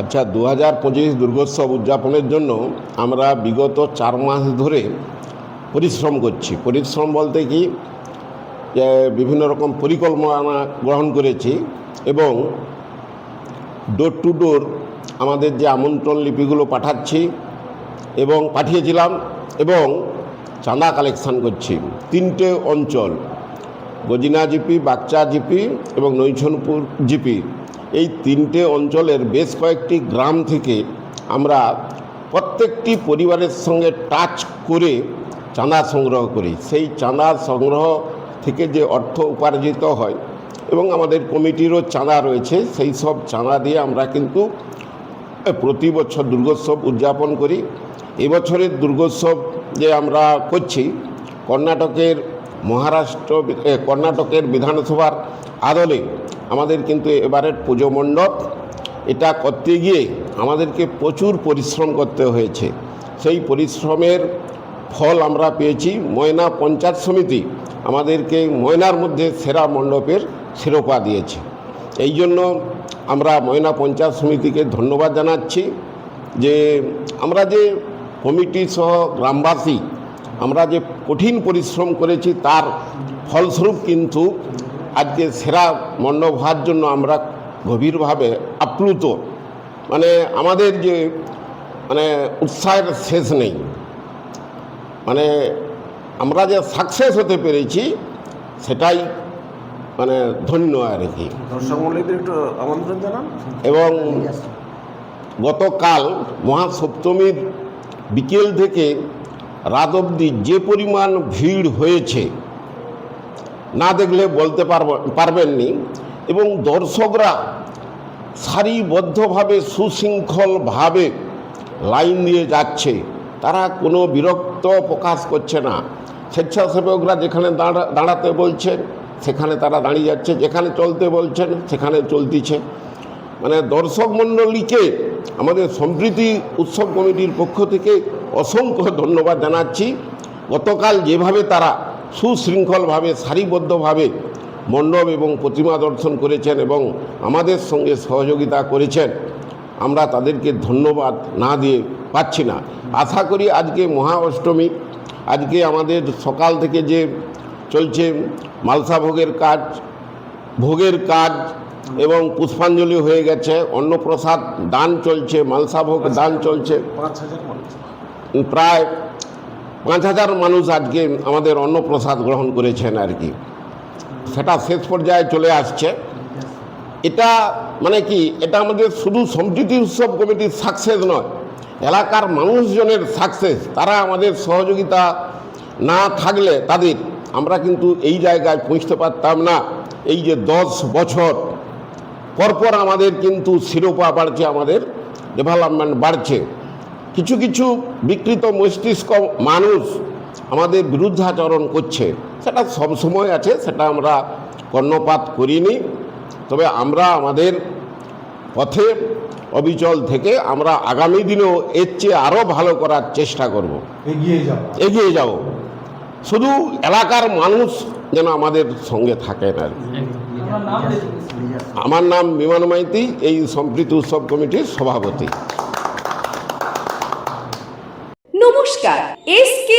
আচ্ছা দু হাজার পঁচিশ দুর্গোৎসব উদযাপনের জন্য আমরা বিগত চার মাস ধরে পরিশ্রম করছি। পরিশ্রম বলতে কি? বিভিন্ন রকম পরিকল্পনা গ্রহণ করেছি এবং ডোর টু ডোর আমাদের যে আমন্ত্রণ লিপিগুলো পাঠাচ্ছি এবং পাঠিয়েছিলাম এবং চাঁদা কালেকশান করছি। তিনটে অঞ্চল, গজিনা জিপি বাচ্চা জিপি এবং নৈছনপুর জিপি। এই তিনটে অঞ্চলের বেশ কয়েকটি গ্রাম থেকে আমরা প্রত্যেকটি পরিবারের সঙ্গে টাচ করে চাঁদা সংগ্রহ করি। সেই চাঁদা সংগ্রহ থেকে যে অর্থ উপার্জিত হয় এবং আমাদের কমিটিরও চাঁদা রয়েছে, সেই সব চাঁদা দিয়ে আমরা কিন্তু প্রতি বছর দুর্গোৎসব উদযাপন করি। এবছরের দুর্গোৎসব যে আমরা করছি, কর্ণাটকের মহারাষ্ট্র কর্ণাটকের বিধানসভার আদলে আমাদের কিন্তু এবারের পুজো মণ্ডপ, এটা করতে গিয়ে আমাদেরকে প্রচুর পরিশ্রম করতে হয়েছে। সেই পরিশ্রমের ফল আমরা পেয়েছি। ময়না পঞ্চায়েত সমিতি আমাদেরকে ময়নার মধ্যে সেরা মণ্ডপের শিরোপা দিয়েছে। এই জন্য আমরা ময়না পঞ্চায়েত সমিতিকে ধন্যবাদ জানাচ্ছি যে আমরা যে কমিটি সহ গ্রামবাসী, আমরা যে কঠিন পরিশ্রম করেছি, তার ফলস্বরূপ কিন্তু আজকে সেরা মণ্ডপ হওয়ার জন্য আমরা গভীরভাবে আপ্লুত। মানে আমাদের যে মানে উৎসাহের শেষ নেই। মানে আমরা যে সাকসেস হতে পেরেছি সেটাই মানে ধন্য আর কি। একটু আমন্ত্রণ জানান। এবং গতকাল মহাসপ্তমীর বিকেল থেকে রাত অবধি যে পরিমাণ ভিড় হয়েছে না দেখলে বলতে পারব পারবেননি। এবং দর্শকরা সারিবদ্ধভাবে, সুশৃঙ্খলভাবে লাইন দিয়ে যাচ্ছে। তারা কোনো বিরক্ত প্রকাশ করছে না। স্বেচ্ছাসেবকরা যেখানে দাঁড়া দাঁড়াতে বলছেন, সেখানে তারা দাঁড়িয়ে যাচ্ছে। যেখানে চলতে বলছেন, সেখানে চলতিছে। মানে দর্শক মণ্ডলীকে, আমাদের সম্প্রীতি উৎসব কমিটির পক্ষ থেকে অসংখ্য ধন্যবাদ জানাচ্ছি। গতকাল যেভাবে তারা সুশৃঙ্খলভাবে সারিবদ্ধভাবে মণ্ডপ এবং প্রতিমা দর্শন করেছেন এবং আমাদের সঙ্গে সহযোগিতা করেছেন। আমরা তাদেরকে ধন্যবাদ না দিয়ে পাচ্ছি না। আশা করি আজকে মহা অষ্টমী। আজকে আমাদের সকাল থেকে যে চলছে মালসা ভোগের কাজ ভোগের কাজ এবং পুষ্পাঞ্জলি হয়ে গেছে অন্নপ্রসাদ দান চলছে মালসা ভোগ দান চলছে। প্রায় পাঁচ হাজার মানুষ আজকে আমাদের অন্নপ্রসাদ গ্রহণ করেছেন আর কি। সেটা শেষ পর্যায়ে চলে আসছে। এটা মানে কি, এটা আমাদের শুধু সম্প্রীতি উৎসব কমিটির সাকসেস নয়, এলাকার মানুষজনের সাকসেস তারা আমাদের সহযোগিতা না থাকলে তাদের আমরা কিন্তু এই জায়গায় পৌঁছতে পারতাম না। এই যে দশ বছর, পরপর আমাদের কিন্তু শিরোপা বাড়ছে, আমাদের ডেভেলপমেন্ট বাড়ছে। কিছু কিছু বিকৃত মস্তিষ্ক মানুষ আমাদের বিরুদ্ধাচরণ করছে। সেটা সবসময় আছে সেটা আমরা কর্ণপাত করিনি। তবে আমরা আমাদের পথে অবিচল থেকে আমরা আগামী দিনেও এর চেয়ে আরও ভালো করার চেষ্টা করব। এগিয়ে যাও এগিয়ে যাব। শুধু এলাকার মানুষ যেন আমাদের সঙ্গে থাকেন আর কি। আমার নাম বিমান মাইতি এই সম্প্রীতি উৎসব কমিটির সভাপতি নমস্কার এস কে